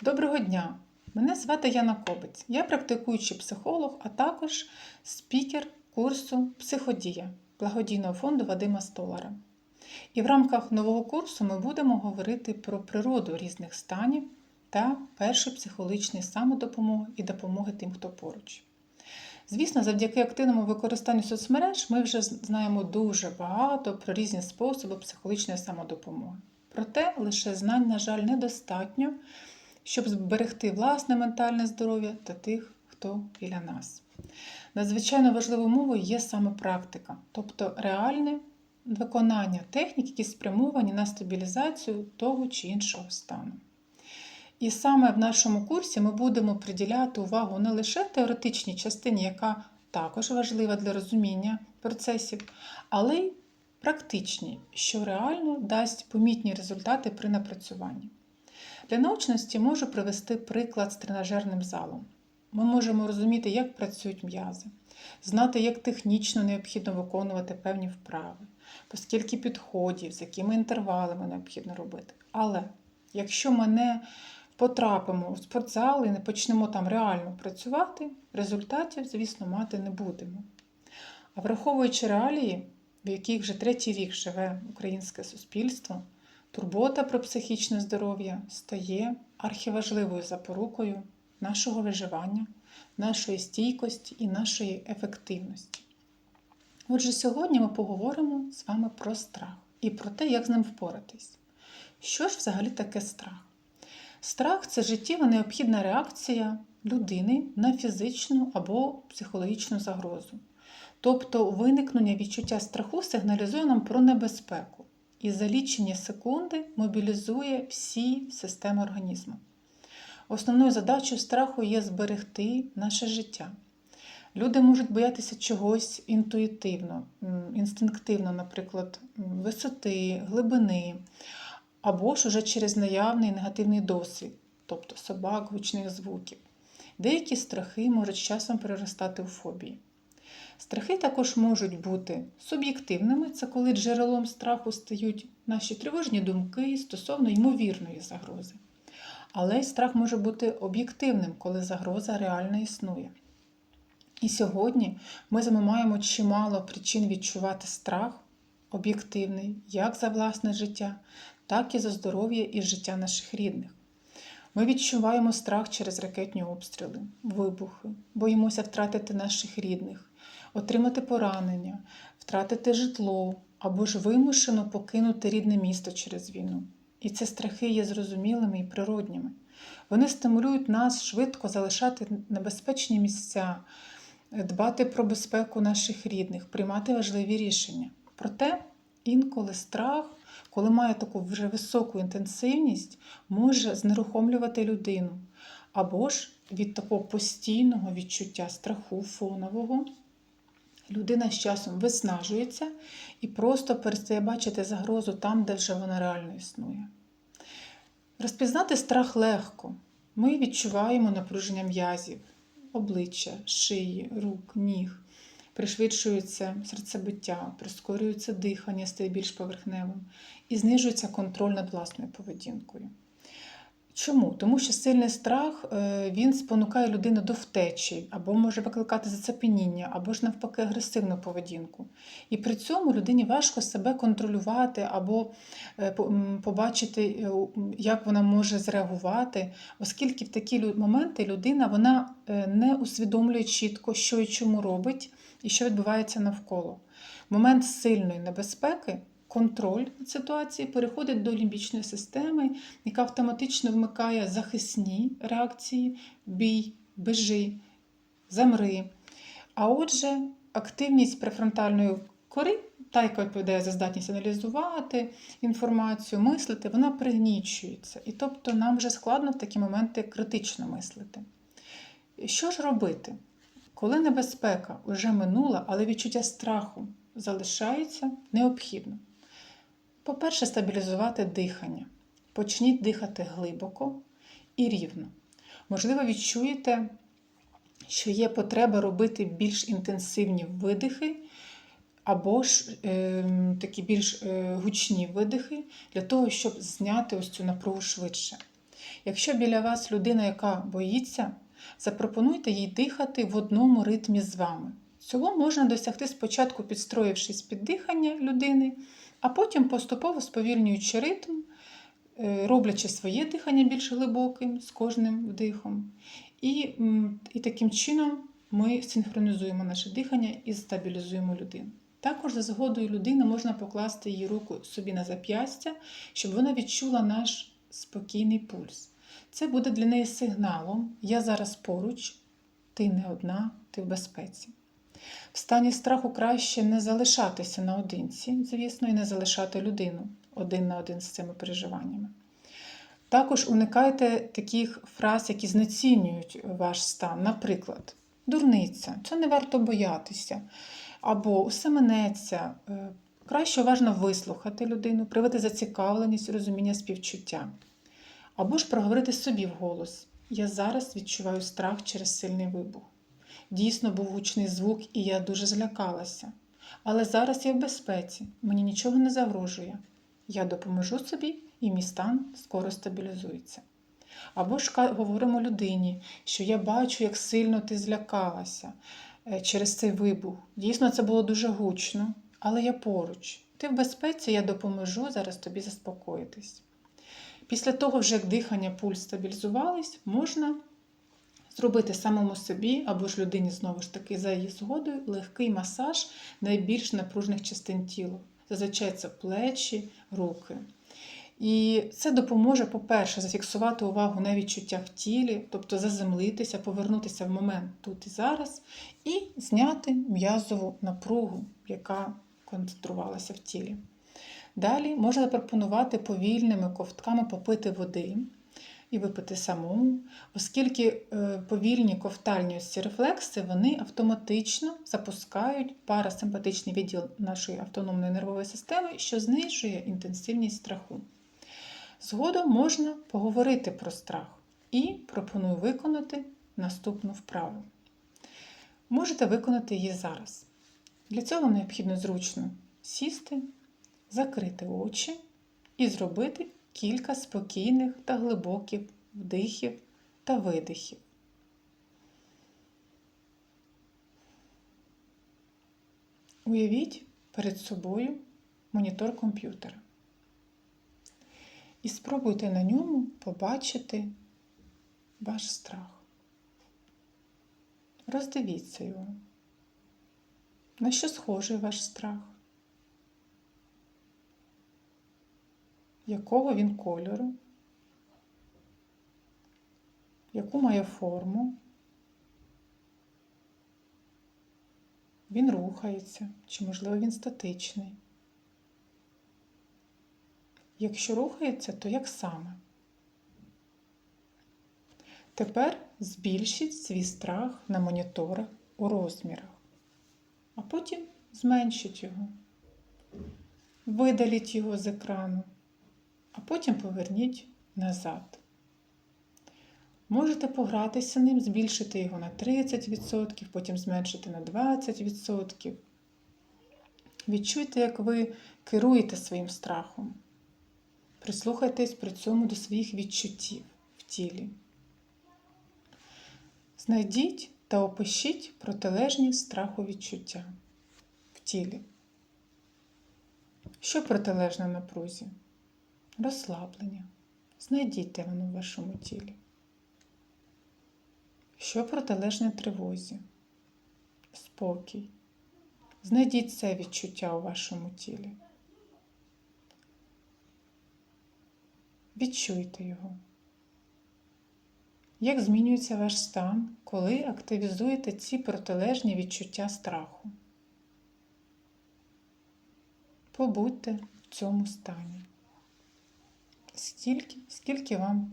Доброго дня! Мене звати Яна Кобець. Я практикуючий психолог, а також спікер курсу Психодія благодійного фонду Вадима Столара. І в рамках нового курсу ми будемо говорити про природу різних станів та першої психологічної самодопомоги і допомоги тим, хто поруч. Звісно, завдяки активному використанню соцмереж ми вже знаємо дуже багато про різні способи психологічної самодопомоги. Проте лише знань, на жаль, недостатньо, щоб зберегти власне ментальне здоров'я та тих, хто біля нас. Надзвичайно важливою мовою є саме практика, тобто реальне виконання технік, які спрямовані на стабілізацію того чи іншого стану. І саме в нашому курсі ми будемо приділяти увагу не лише теоретичній частині, яка також важлива для розуміння процесів, але й практичній, що реально дасть помітні результати при напрацюванні. Для научності можу привести приклад з тренажерним залом. Ми можемо розуміти, як працюють м'язи, знати, як технічно необхідно виконувати певні вправи, по скільки підходів, з якими інтервалами необхідно робити. Але якщо ми не потрапимо у спортзал і не почнемо там реально працювати, результатів, звісно, мати не будемо. А враховуючи реалії, в яких вже третій рік живе українське суспільство, турбота про психічне здоров'я стає архіважливою запорукою нашого виживання, нашої стійкості і нашої ефективності. Отже, сьогодні ми поговоримо з вами про страх і про те, як з ним впоратись. Що ж взагалі таке страх? Страх це життєва необхідна реакція людини на фізичну або психологічну загрозу. Тобто виникнення відчуття страху сигналізує нам про небезпеку і за лічені секунди мобілізує всі системи організму. Основною задачею страху є зберегти наше життя. Люди можуть боятися чогось інтуїтивно, інстинктивно, наприклад, висоти, глибини, або ж уже через наявний негативний досвід, тобто собак, гучних звуків. Деякі страхи можуть з часом переростати у фобії. Страхи також можуть бути суб'єктивними, це коли джерелом страху стають наші тривожні думки стосовно ймовірної загрози. Але страх може бути об'єктивним, коли загроза реально існує. І сьогодні ми з вами маємо чимало причин відчувати страх об'єктивний як за власне життя, так і за здоров'я і життя наших рідних. Ми відчуваємо страх через ракетні обстріли, вибухи, боїмося втратити наших рідних, отримати поранення, втратити житло або ж вимушено покинути рідне місто через війну. І ці страхи є зрозумілими і природніми. Вони стимулюють нас швидко залишати небезпечні місця, дбати про безпеку наших рідних, приймати важливі рішення. Проте інколи страх, коли має таку вже високу інтенсивність, може знерухомлювати людину. Або ж від такого постійного відчуття страху фонового. Людина з часом виснажується і просто перестає бачити загрозу там, де вже вона реально існує. Розпізнати страх легко. Ми відчуваємо напруження м'язів, обличчя, шиї, рук, ніг. Пришвидшується серцебиття, прискорюється дихання, стає більш поверхневим і знижується контроль над власною поведінкою. Чому? Тому що сильний страх е, він спонукає людину до втечі, або може викликати зацепеніння, або ж навпаки агресивну поведінку. І при цьому людині важко себе контролювати або е, побачити, е, як вона може зреагувати, оскільки в такі моменти людина вона не усвідомлює чітко, що і чому робить, і що відбувається навколо. Момент сильної небезпеки контроль над ситуації переходить до лімбічної системи, яка автоматично вмикає захисні реакції, бій, бежи, замри. А отже, активність префронтальної кори, та, яка відповідає за здатність аналізувати інформацію, мислити, вона пригнічується. І тобто нам вже складно в такі моменти критично мислити. Що ж робити? Коли небезпека вже минула, але відчуття страху залишається необхідно. По-перше, стабілізувати дихання. Почніть дихати глибоко і рівно. Можливо, відчуєте, що є потреба робити більш інтенсивні видихи, або ж е, такі більш е, гучні видихи, для того, щоб зняти ось цю напругу швидше. Якщо біля вас людина, яка боїться, запропонуйте їй дихати в одному ритмі з вами. Цього можна досягти спочатку підстроївшись під дихання людини, а потім поступово сповільнюючи ритм, е, роблячи своє дихання більш глибоким з кожним вдихом. І, і таким чином ми синхронізуємо наше дихання і стабілізуємо людину. Також за згодою людини можна покласти її руку собі на зап'ястя, щоб вона відчула наш спокійний пульс. Це буде для неї сигналом: я зараз поруч, ти не одна, ти в безпеці. В стані страху краще не залишатися наодинці, звісно, і не залишати людину один на один з цими переживаннями. Також уникайте таких фраз, які знецінюють ваш стан. Наприклад, дурниця, це не варто боятися, або усе минеться. Е, Краще уважно вислухати людину, проявити зацікавленість, розуміння співчуття. Або ж проговорити собі вголос. Я зараз відчуваю страх через сильний вибух. Дійсно був гучний звук, і я дуже злякалася. Але зараз я в безпеці, мені нічого не загрожує. Я допоможу собі, і мій стан скоро стабілізується. Або ж говоримо людині, що я бачу, як сильно ти злякалася е, через цей вибух. Дійсно, це було дуже гучно, але я поруч. Ти в безпеці, я допоможу зараз тобі заспокоїтись. Після того, вже як дихання, пульс стабілізувались, можна зробити самому собі або ж людині знову ж таки за її згодою легкий масаж найбільш напружених частин тіла. Зазвичай це плечі, руки. І це допоможе, по-перше, зафіксувати увагу на відчуття в тілі, тобто заземлитися, повернутися в момент тут і зараз, і зняти м'язову напругу, яка концентрувалася в тілі. Далі можна запропонувати повільними ковтками попити води і випити самому, оскільки е, повільні ковтальні ці рефлекси вони автоматично запускають парасимпатичний відділ нашої автономної нервової системи, що знижує інтенсивність страху. Згодом можна поговорити про страх і пропоную виконати наступну вправу. Можете виконати її зараз. Для цього необхідно зручно сісти, закрити очі і зробити кілька спокійних та глибоких вдихів та видихів. Уявіть перед собою монітор комп'ютера. І спробуйте на ньому побачити ваш страх. Роздивіться його. На що схожий ваш страх? Якого він кольору? Яку має форму? Він рухається, чи, можливо, він статичний. Якщо рухається, то як саме? Тепер збільшіть свій страх на моніторах у розмірах, а потім зменшіть його, видаліть його з екрану, а потім поверніть назад. Можете погратися ним, збільшити його на 30%, потім зменшити на 20%. Відчуйте, як ви керуєте своїм страхом. Прислухайтесь при цьому до своїх відчуттів в тілі. Знайдіть та опишіть протилежні страху відчуття в тілі. Що протилежне напрузі? Розслаблення. Знайдіть воно в вашому тілі. Що протилежне тривозі? Спокій. Знайдіть це відчуття у вашому тілі. Відчуйте його. Як змінюється ваш стан, коли активізуєте ці протилежні відчуття страху? Побудьте в цьому стані. Стільки, скільки вам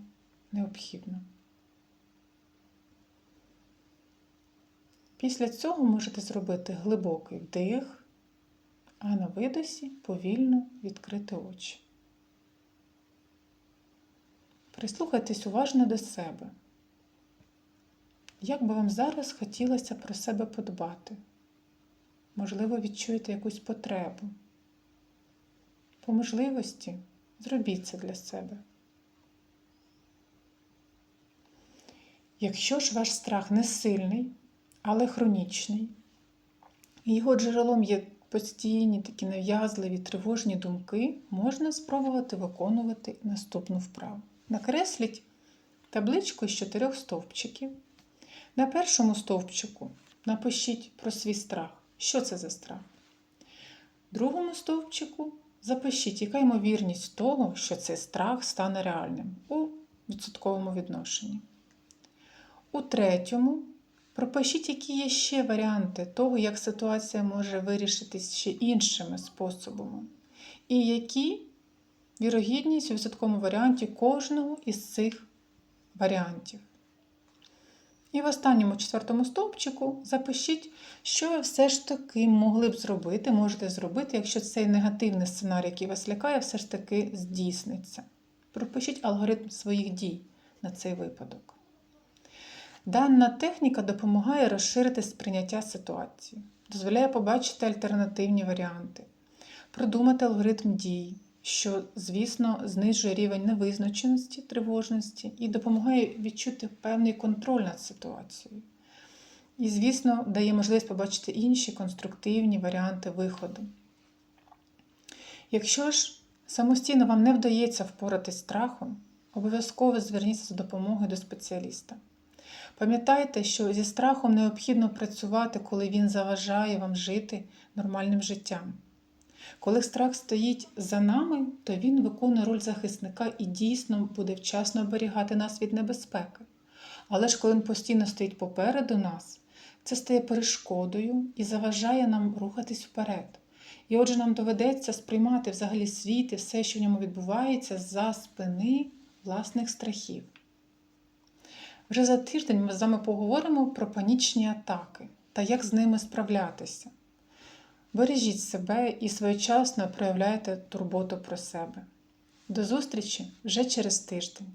необхідно. Після цього можете зробити глибокий вдих, а на видосі повільно відкрити очі. Прислухайтесь уважно до себе. Як би вам зараз хотілося про себе подбати? Можливо, відчуєте якусь потребу. По можливості зробіть це для себе. Якщо ж ваш страх не сильний, але хронічний, і його джерелом є постійні такі нав'язливі тривожні думки, можна спробувати виконувати наступну вправу. Накресліть табличку з чотирьох стовпчиків. На першому стовпчику напишіть про свій страх. Що це за страх? В другому стовпчику запишіть, яка ймовірність того, що цей страх стане реальним у відсотковому відношенні. У третьому пропишіть, які є ще варіанти того, як ситуація може вирішитись ще іншими способами, і які вірогідність у відсотковому варіанті кожного із цих варіантів. І в останньому четвертому стовпчику запишіть, що ви все ж таки могли б зробити, можете зробити, якщо цей негативний сценарій, який вас лякає, все ж таки здійсниться. Пропишіть алгоритм своїх дій на цей випадок. Дана техніка допомагає розширити сприйняття ситуації, дозволяє побачити альтернативні варіанти, продумати алгоритм дій, що, звісно, знижує рівень невизначеності, тривожності і допомагає відчути певний контроль над ситуацією. І, звісно, дає можливість побачити інші конструктивні варіанти виходу. Якщо ж самостійно вам не вдається впоратись страхом, обов'язково зверніться за допомогою до спеціаліста. Пам'ятайте, що зі страхом необхідно працювати, коли він заважає вам жити нормальним життям. Коли страх стоїть за нами, то він виконує роль захисника і дійсно буде вчасно оберігати нас від небезпеки. Але ж коли він постійно стоїть попереду нас, це стає перешкодою і заважає нам рухатись вперед. І отже, нам доведеться сприймати взагалі світ і все, що в ньому відбувається, за спини власних страхів. Вже за тиждень ми з вами поговоримо про панічні атаки та як з ними справлятися. Бережіть себе і своєчасно проявляйте турботу про себе. До зустрічі вже через тиждень.